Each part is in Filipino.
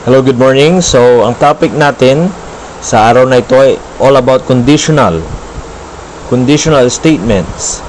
Hello, good morning. So, ang topic natin sa araw na ito ay all about conditional. Conditional statements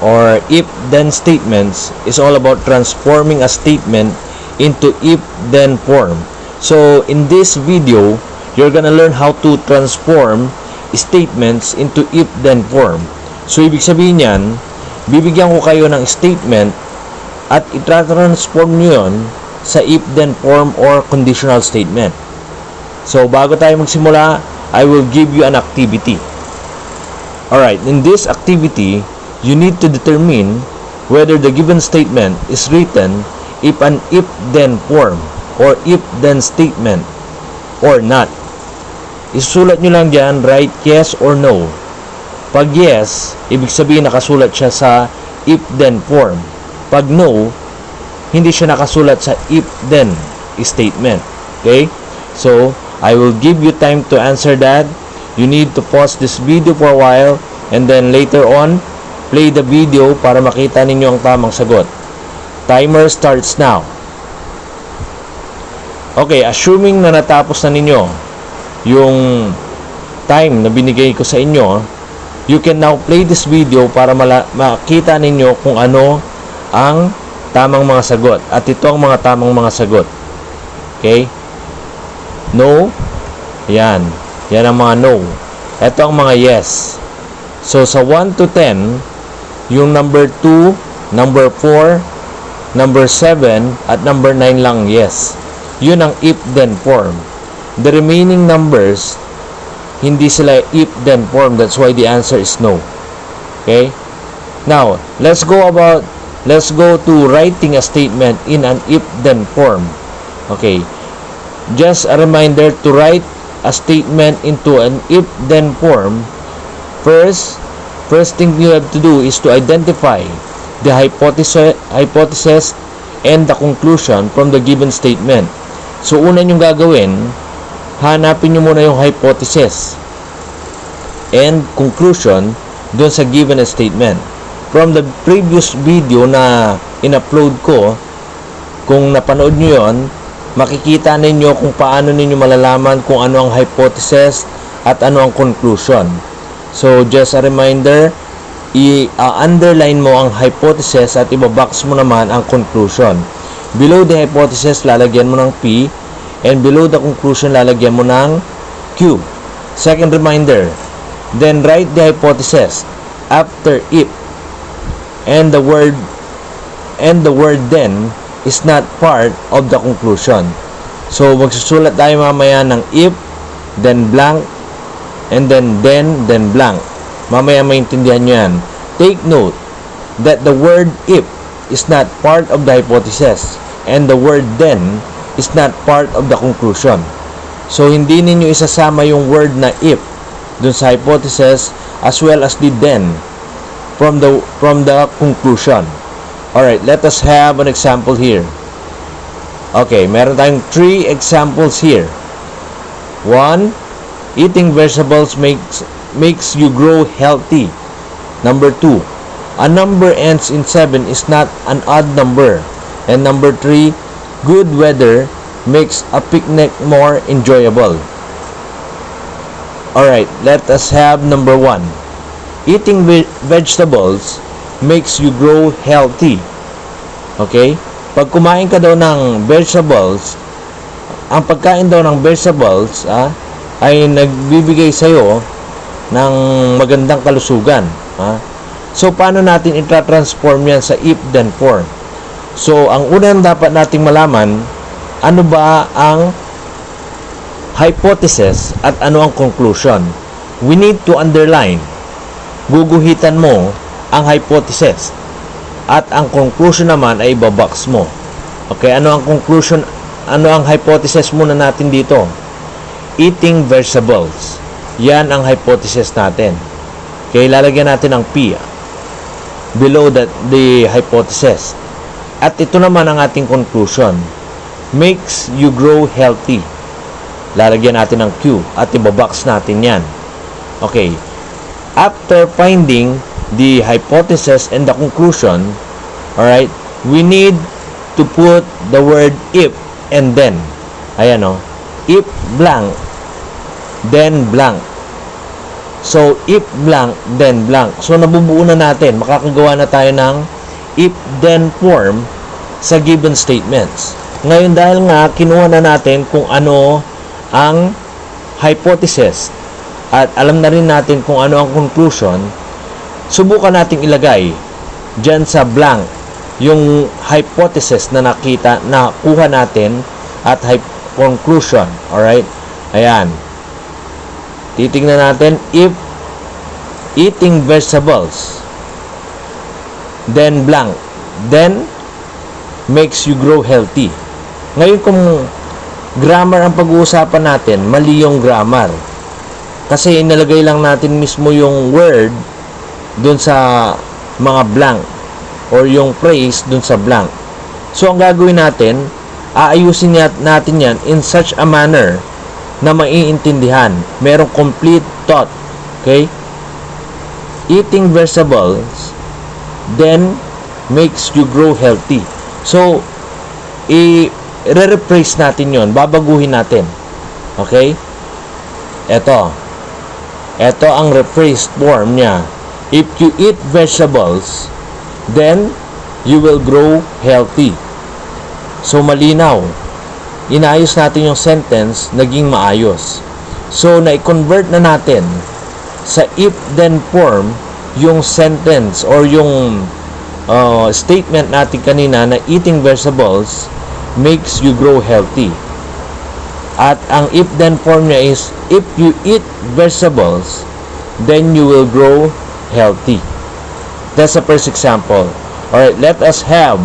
or if-then statements is all about transforming a statement into if-then form. So, in this video, you're gonna learn how to transform statements into if-then form. So, ibig sabihin yan, bibigyan ko kayo ng statement at itra-transform nyo yun sa if-then form or conditional statement. So, bago tayo magsimula, I will give you an activity. Alright, in this activity, you need to determine whether the given statement is written if an if-then form or if-then statement or not. Isulat nyo lang dyan, write yes or no. Pag yes, ibig sabihin nakasulat siya sa if-then form. Pag no, hindi siya nakasulat sa if-then statement. Okay? So, I will give you time to answer that. You need to pause this video for a while and then later on, play the video para makita ninyo ang tamang sagot. Timer starts now. Okay, assuming na natapos na ninyo yung time na binigay ko sa inyo, you can now play this video para makita ninyo kung ano ang tamang mga sagot. At ito ang mga tamang mga sagot. Okay? No. Yan. Yan ang mga no. Ito ang mga yes. So, sa 1 to 10, yung number 2, number 4, number 7, at number 9 lang yes. Yun ang if-then form. The remaining numbers, hindi sila if-then form. That's why the answer is no. Okay? Now, let's go about let's go to writing a statement in an if-then form. Okay. Just a reminder to write a statement into an if-then form. First, first thing you have to do is to identify the hypothesis, and the conclusion from the given statement. So, una nyong gagawin, hanapin nyo muna yung hypothesis and conclusion dun sa given statement. From the previous video na in-upload ko, kung napanood nyo yon, makikita ninyo kung paano ninyo malalaman kung ano ang hypothesis at ano ang conclusion. So, just a reminder, i-underline mo ang hypothesis at ibabox mo naman ang conclusion. Below the hypothesis, lalagyan mo ng P and below the conclusion, lalagyan mo ng Q. Second reminder, then write the hypothesis after if and the word and the word then is not part of the conclusion. So, magsusulat tayo mamaya ng if, then blank, and then then, then blank. Mamaya maintindihan nyo yan. Take note that the word if is not part of the hypothesis and the word then is not part of the conclusion. So, hindi ninyo isasama yung word na if dun sa hypothesis as well as the then from the from the conclusion. Alright, let us have an example here. Okay, meron tayong three examples here. One, eating vegetables makes makes you grow healthy. Number two, a number ends in seven is not an odd number. And number three, good weather makes a picnic more enjoyable. Alright, let us have number one. Eating ve- vegetables makes you grow healthy. Okay? Pag kumain ka daw ng vegetables, ang pagkain daw ng vegetables ah, ay nagbibigay sa'yo ng magandang kalusugan. Ha? So, paano natin itra-transform yan sa if-then form? So, ang unang dapat nating malaman, ano ba ang hypothesis at ano ang conclusion? We need to underline. Guguhitan mo ang hypothesis. At ang conclusion naman ay ibabox mo. Okay, ano ang conclusion? Ano ang hypothesis muna natin dito? Eating vegetables. Yan ang hypothesis natin. Okay, lalagyan natin ang P ah, below that the hypothesis. At ito naman ang ating conclusion. Makes you grow healthy. Lalagyan natin ng Q at ibabox natin yan. Okay. After finding the hypothesis and the conclusion, alright, we need to put the word if and then. Ayan o. If blank, then blank. So, if blank, then blank. So, nabubuo na natin. Makakagawa na tayo ng if-then form sa given statements. Ngayon, dahil nga, kinuha na natin kung ano ang hypothesis at alam na rin natin kung ano ang conclusion, subukan nating ilagay dyan sa blank yung hypothesis na nakita, na kuha natin at conclusion. Alright? Ayan. Titingnan natin if eating vegetables then blank then makes you grow healthy. Ngayon kung grammar ang pag-uusapan natin, mali yung grammar. Kasi inalagay lang natin mismo yung word dun sa mga blank or yung phrase dun sa blank. So ang gagawin natin, aayusin natin yan in such a manner na maiintindihan. Merong complete thought. Okay? Eating vegetables then makes you grow healthy. So, i-rephrase natin yon babaguhin natin. Okay? Ito. Ito ang rephrased form niya. If you eat vegetables, then you will grow healthy. So, malinaw. Inayos natin yung sentence, naging maayos. So, na-convert na natin sa if-then form yung sentence or yung uh, statement natin kanina na eating vegetables makes you grow healthy. At ang if-then form niya is if you eat vegetables, then you will grow healthy. That's the first example. Alright, let us have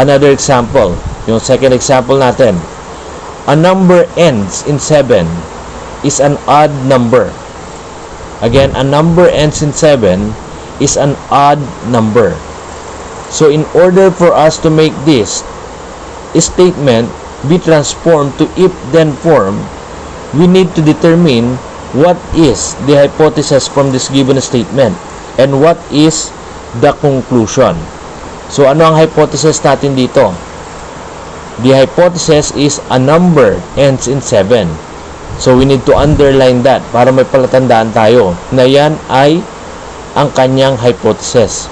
another example. Yung second example natin. A number ends in 7 is an odd number. Again, a number ends in 7 is an odd number. So in order for us to make this statement be transformed to if-then form, we need to determine what is the hypothesis from this given statement and what is the conclusion. So ano ang hypothesis natin dito? The hypothesis is a number ends in 7. So we need to underline that para may palatandaan tayo na yan ay ang kanyang hypothesis.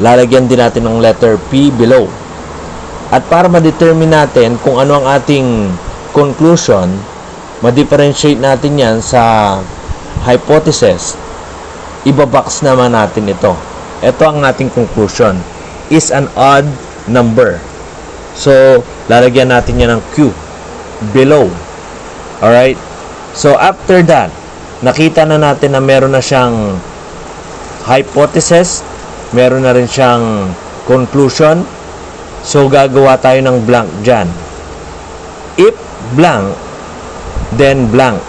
Lalagyan din natin ng letter P below. At para ma-determine natin kung ano ang ating conclusion, ma-differentiate natin yan sa hypothesis, ibabox naman natin ito. Ito ang ating conclusion is an odd number. So, lalagyan natin yan ng Q below. Alright? So, after that, nakita na natin na meron na siyang hypothesis, meron na rin siyang conclusion. So, gagawa tayo ng blank dyan. If blank, then blank.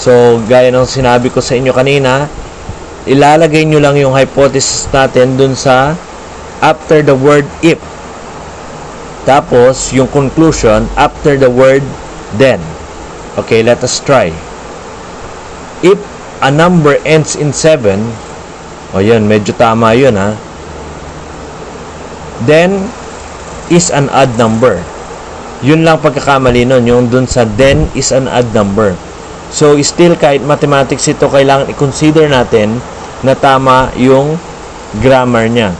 So, gaya ng sinabi ko sa inyo kanina, ilalagay nyo lang yung hypothesis natin dun sa after the word if. Tapos, yung conclusion after the word then. Okay, let us try. If a number ends in 7, o yun, medyo tama yun ha. Then, is an odd number. Yun lang pagkakamali nun, yung dun sa then is an odd number. So, still kahit mathematics ito, kailangan i-consider natin na tama yung grammar niya.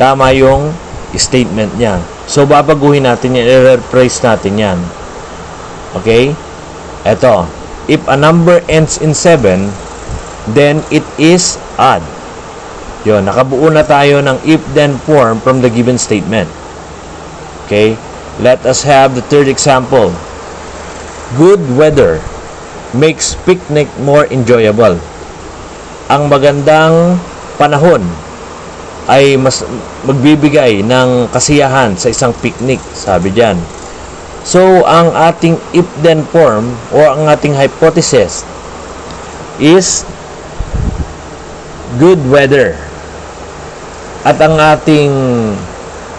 Tama yung statement niya. So, babaguhin natin yan, i-rephrase natin yan. Okay? Eto, if a number ends in 7, then it is odd. Yun, nakabuo na tayo ng if-then form from the given statement. Okay? Let us have the third example. Good weather makes picnic more enjoyable. Ang magandang panahon ay mas magbibigay ng kasiyahan sa isang picnic, sabi diyan. So, ang ating if-then form o ang ating hypothesis is good weather. At ang ating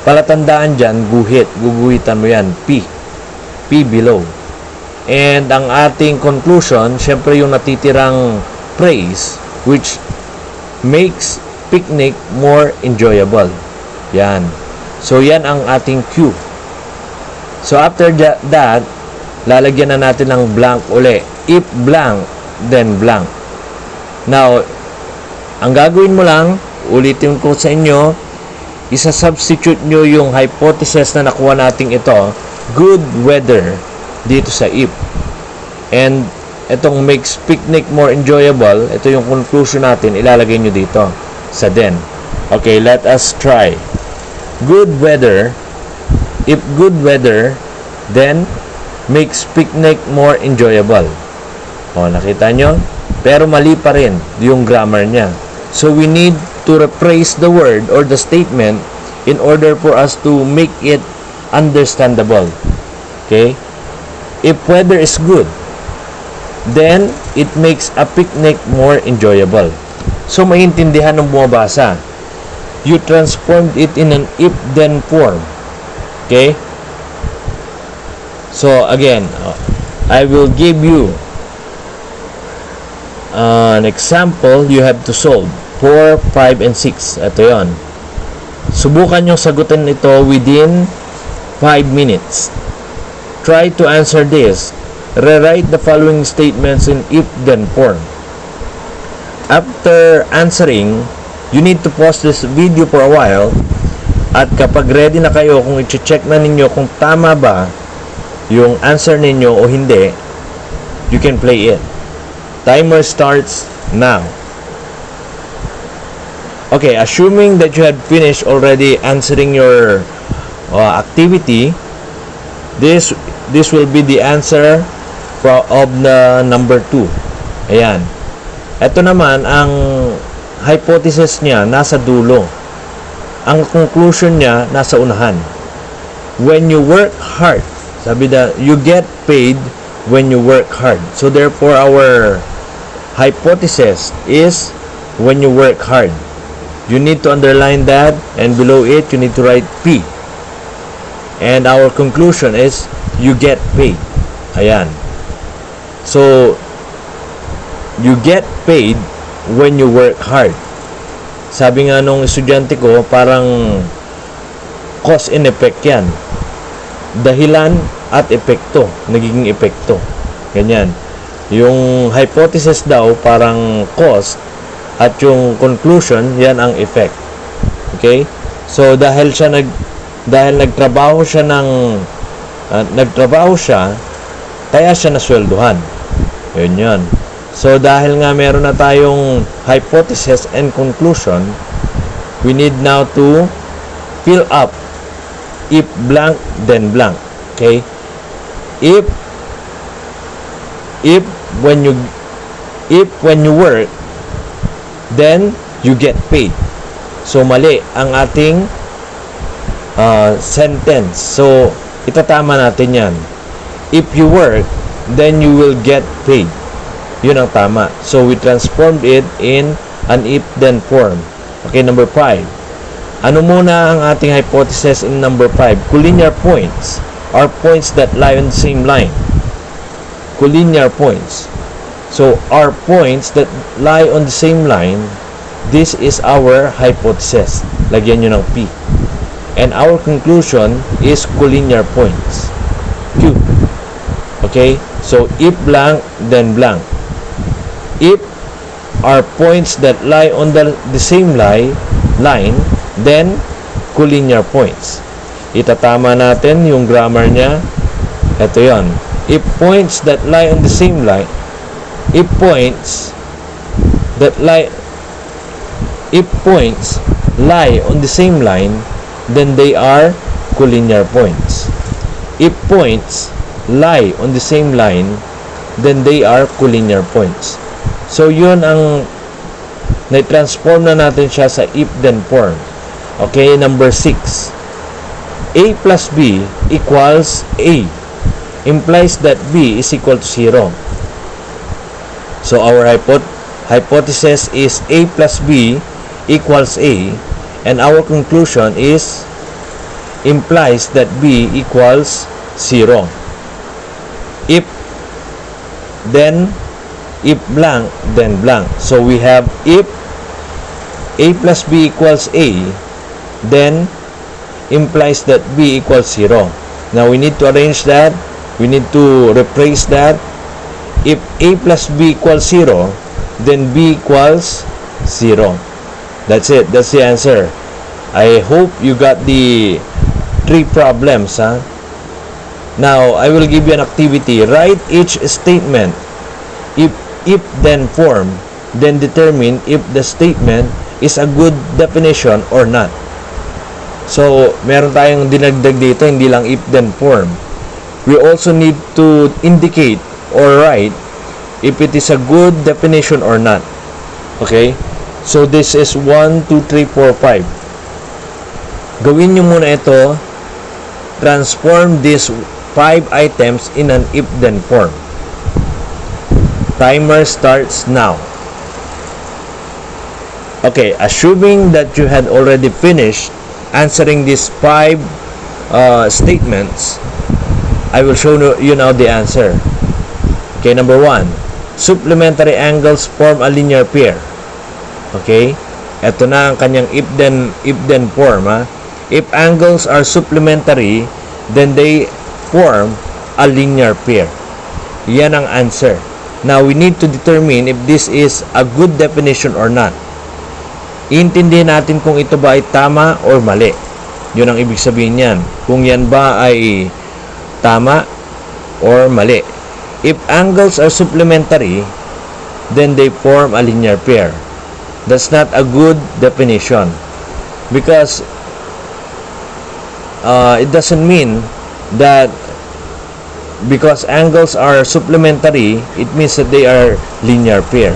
palatandaan dyan, guhit. Guguhitan mo yan. P. P below. And ang ating conclusion, syempre yung natitirang phrase, which makes picnic more enjoyable. Yan. So, yan ang ating Q. So after tha- that, lalagyan na natin ng blank uli. If blank, then blank. Now, ang gagawin mo lang, ulitin ko sa inyo, isa-substitute nyo yung hypothesis na nakuha nating ito, good weather, dito sa if. And itong makes picnic more enjoyable, ito yung conclusion natin, ilalagay nyo dito sa then. Okay, let us try. Good weather, if good weather, then makes picnic more enjoyable. O, nakita nyo? Pero mali pa rin yung grammar niya. So, we need to rephrase the word or the statement in order for us to make it understandable. Okay? If weather is good, then it makes a picnic more enjoyable. So, maintindihan ng bumabasa. You transformed it in an if-then form. Okay? So, again, uh, I will give you uh, an example you have to solve. 4, 5, and 6. Ito yon. Subukan nyo sagutin ito within 5 minutes. Try to answer this. Rewrite the following statements in if-then form. After answering, you need to pause this video for a while at kapag ready na kayo kung i-check na ninyo kung tama ba yung answer ninyo o hindi, you can play it. Timer starts now. Okay, assuming that you had finished already answering your uh, activity, this this will be the answer for, of the number 2. Ayan. Ito naman ang hypothesis niya nasa dulo. Ang conclusion niya nasa unahan. When you work hard, sabi na you get paid when you work hard. So therefore our hypothesis is when you work hard. You need to underline that and below it you need to write P. And our conclusion is you get paid. Ayan. So you get paid when you work hard. Sabi nga nung estudyante ko, parang cause and effect yan. Dahilan at epekto, nagiging epekto. Ganyan. Yung hypothesis daw parang cause at yung conclusion, yan ang effect. Okay? So dahil siya nag dahil nagtrabaho siya ng ah, nagtrabaho siya, kaya siya nasweldohan. Yun yun. So dahil nga meron na tayong hypothesis and conclusion, we need now to fill up if blank then blank. Okay? If if when you if when you work then you get paid. So mali ang ating uh, sentence. So itatama natin 'yan. If you work, then you will get paid. Yun ang tama. So we transformed it in an if then form. Okay, number 5. Ano muna ang ating hypothesis in number 5? Collinear points are points that lie on the same line. Collinear points. So, are points that lie on the same line. This is our hypothesis. Lagyan nyo ng P. And our conclusion is collinear points. Q. Okay? So, if blank, then blank. If are points that lie on the, the same line, line, then collinear points. Itatama natin yung grammar niya. Ito yon. If points that lie on the same line, if points that lie if points lie on the same line, then they are collinear points. If points lie on the same line, then they are collinear points. So, yun ang na-transform na natin siya sa if-then form. Okay, number 6. A plus B equals A implies that B is equal to 0. So, our hypo- hypothesis is A plus B equals A and our conclusion is implies that B equals 0. If then if blank then blank so we have if a plus b equals a then implies that b equals 0 Now, we need to arrange that. We need to replace that. If A plus B equals 0, then B equals 0. That's it. That's the answer. I hope you got the three problems. Huh? Now, I will give you an activity. Write each statement. If if then form, then determine if the statement is a good definition or not. So, meron tayong dinagdag dito, hindi lang if then form. We also need to indicate or write if it is a good definition or not. Okay? So, this is 1, 2, 3, 4, 5. Gawin nyo muna ito. Transform these 5 items in an if then form. Timer starts now. Okay, assuming that you had already finished answering these five uh, statements, I will show you now the answer. Okay, number one, supplementary angles form a linear pair. Okay, ito na ang kanyang if-then if-then form. Ha? If angles are supplementary, then they form a linear pair. Yan ang answer. Now, we need to determine if this is a good definition or not. Iintindihin natin kung ito ba ay tama or mali. Yun ang ibig sabihin niyan. Kung yan ba ay tama or mali. If angles are supplementary, then they form a linear pair. That's not a good definition. Because uh, it doesn't mean that because angles are supplementary, it means that they are linear pair.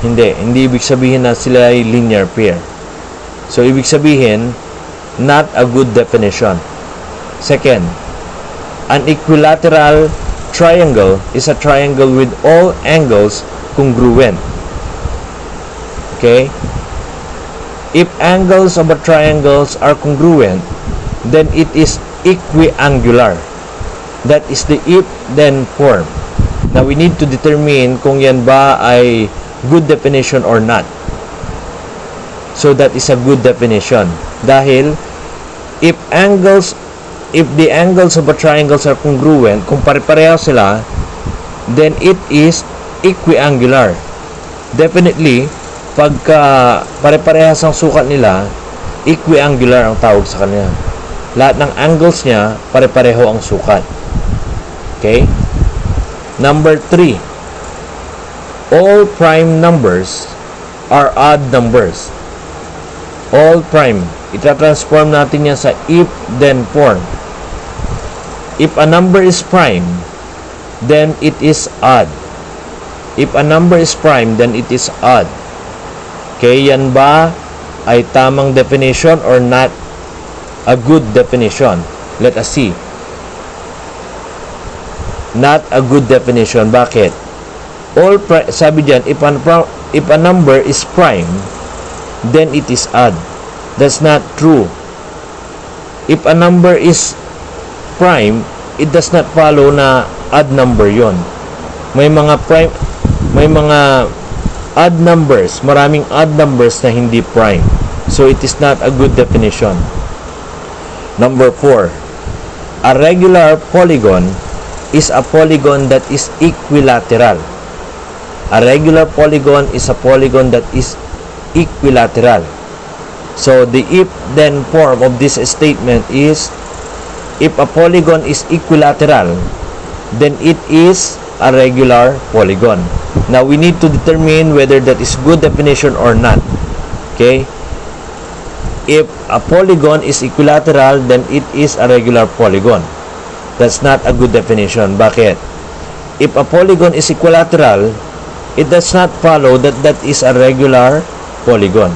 Hindi, hindi ibig sabihin na sila ay linear pair. So, ibig sabihin, not a good definition. Second, an equilateral triangle is a triangle with all angles congruent. Okay? If angles of a triangles are congruent, then it is equiangular. That is the if-then form. Now, we need to determine kung yan ba ay good definition or not. So, that is a good definition. Dahil, if angles, if the angles of a triangles are congruent, kung pare-pareho sila, then it is equiangular. Definitely, pagka pare-parehas ang sukat nila, equiangular ang tawag sa kanya. Lahat ng angles niya, pare-pareho ang sukat. Okay? Number 3. All prime numbers are odd numbers. All prime. Ita-transform natin yan sa if-then form. If a number is prime, then it is odd. If a number is prime, then it is odd. Okay, yan ba ay tamang definition or not a good definition? Let us see. Not a good definition. Bakit? All sabi diyan, if a, if a number is prime, then it is odd. That's not true. If a number is prime, it does not follow na odd number yon. May mga prime, may mga odd numbers, maraming odd numbers na hindi prime. So it is not a good definition. Number 4. A regular polygon is a polygon that is equilateral. A regular polygon is a polygon that is equilateral. So the if-then form of this statement is if a polygon is equilateral, then it is a regular polygon. Now we need to determine whether that is good definition or not. Okay? If a polygon is equilateral, then it is a regular polygon. That's not a good definition. Bakit? If a polygon is equilateral, it does not follow that that is a regular polygon.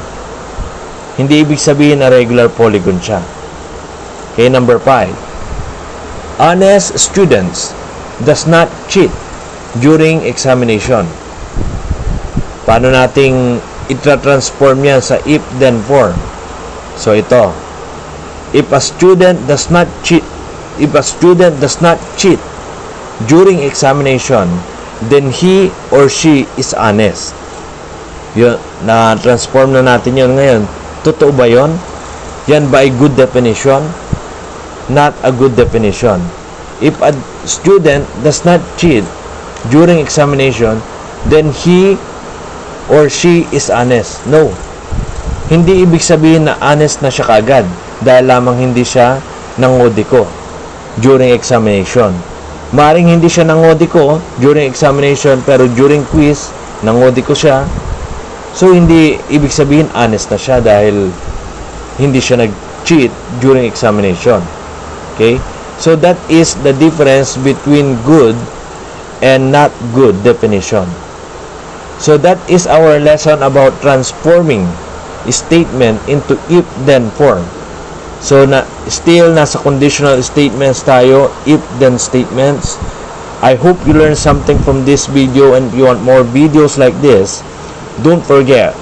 Hindi ibig sabihin na regular polygon siya. Okay, number 5. Honest students does not cheat during examination. Paano nating itra-transform yan sa if-then form? So, ito. If a student does not cheat, if a student does not cheat during examination, then he or she is honest. Yun, na-transform na natin yun ngayon. Totoo ba yon? Yan ba ay good definition? Not a good definition. if a student does not cheat during examination, then he or she is honest. No. Hindi ibig sabihin na honest na siya kaagad dahil lamang hindi siya nangodiko during examination. Maring hindi siya nangodiko during examination pero during quiz, nangodiko siya. So, hindi ibig sabihin honest na siya dahil hindi siya nag-cheat during examination. Okay? So, that is the difference between good and not good definition. So, that is our lesson about transforming statement into if-then form. So, na, still nasa conditional statements tayo, if-then statements. I hope you learned something from this video and if you want more videos like this, don't forget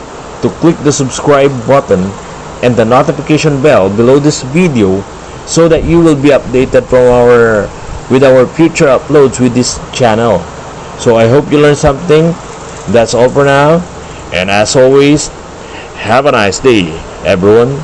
to click the subscribe button and the notification bell below this video so that you will be updated from our with our future uploads with this channel. So I hope you learned something. That's all for now. And as always, have a nice day, everyone.